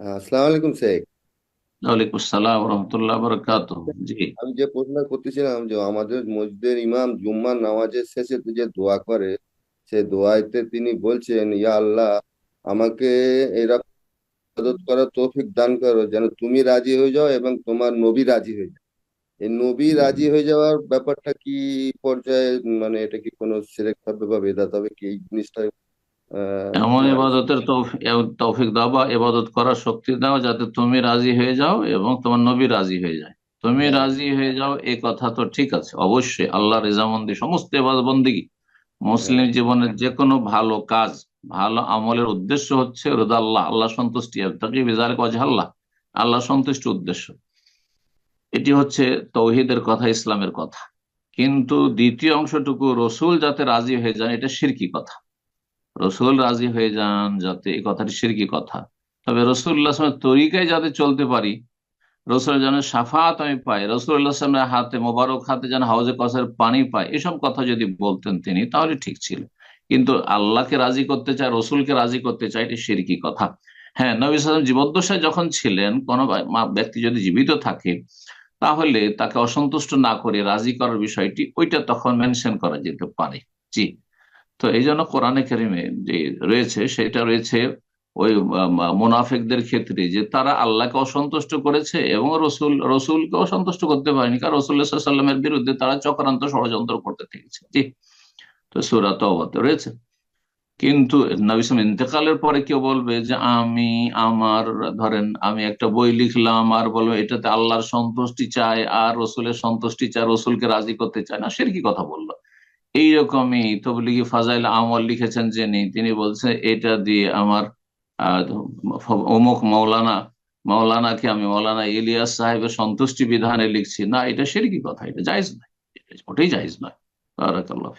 আহ, আসসালামু আলাইকুম শেখ। ওয়ালাইকুম আসসালাম রহমতুল্লাহ বরকাত জি। আমি যে প্রশ্ন করতেছিলাম যে আমাদের মসজিদের ইমাম জুম্মার নামাজের শেষে যে দোয়া করে সে দোয়াতে তিনি বলছেন ইয়া আল্লাহ আমাকে এরা ইবাদত করার তৌফিক দান করো যেন তুমি রাজি হয়ে যাও এবং তোমার নবী রাজি হয়ে যাও। এই নবী রাজি হয়ে যাওয়ার ব্যাপারটা কি পর্যায়ে মানে এটা কি কোনো সিলেক্ট হবে বা বেদাত হবে কি এই জিনিসটা এমন ইবাদতের তৌফিক দাও বা ইবাদত করার শক্তি দাও যাতে তুমি রাজি হয়ে যাও এবং তোমার নবী রাজি হয়ে যায়। তুমি রাজি হয়ে যাও এই কথা তো ঠিক আছে। অবশ্যই আল্লাহ রেজামন্দি সমস্ত ইবাদত বন্দিগি হ্যাঁ মুসলিম জীবনের যে কোনো ভালো কাজ ভালো আমলের উদ্দেশ্য হচ্ছে রোদা আল্লাহ আল্লাহ সন্তুষ্টি। তাকে বিজার কাজ আল্লাহ আল্লাহ সন্তুষ্টি উদ্দেশ্য। এটি হচ্ছে তৌহিদের কথা ইসলামের কথা। কিন্তু দ্বিতীয় অংশটুকু রসুল যাতে রাজি হয়ে যান এটা সিরকি কথা। রসুল রাজি হয়ে যান যাতে এই কথাটি সিরকি কথা। তবে রসুল্লাহ তরিকায় যাতে চলতে পারি রসুল যেন সাফাত আমি পাই রসুল্লাহামের হাতে মোবারক হাতে যেন হাউজে কসের পানি পাই, এসব কথা যদি বলতেন তিনি, তাহলে ঠিক ছিল। কিন্তু আল্লাহকে রাজি করতে চায়, রসুলকে রাজি করতে চায়, এটি সিরকি কথা। হ্যাঁ নবী সালাম জীবদ্দশায় যখন ছিলেন, কোনো ব্যক্তি যদি জীবিত থাকে, তাহলে তাকে অসন্তুষ্ট না করে রাজি করার বিষয়টি, ওইটা তখন মেনশন করা যেতে পারে। জি। তো এই জন্য কোরআনে কারিমে যে রয়েছে, সেটা রয়েছে ওই মোনাফেকদের ক্ষেত্রে যে তারা আল্লাহকে অসন্তুষ্ট করেছে এবং রসুল রসুলকে অসন্তুষ্ট করতে পারেনি। কারণ রসুল্লাহ সাল্লামের বিরুদ্ধে তারা চক্রান্ত ষড়যন্ত্র করতে থেকেছে। জি। তো সুরাত অবতে রয়েছে। কিন্তু নবিসাম ইন্তেকালের পরে কেউ বলবে যে, আমি, আমার, ধরেন আমি একটা বই লিখলাম আর বলব এটাতে আল্লাহর সন্তুষ্টি চাই আর রসুলের সন্তুষ্টি চায়, রসুলকে রাজি করতে চায় না। সের কি কথা বলল? এইরকমই তবলিগি ফাজাইল আমল লিখেছেন যিনি, তিনি বলছেন এটা দিয়ে আমার অমুক মৌলানা মৌলানাকে আমি মৌলানা ইলিয়াস সাহেবের সন্তুষ্টি বিধানে লিখছি। না, এটা সেরকি কথা, এটা জায়জ নয় মোটেই জায়জ নয়। বারাকাল্লাহ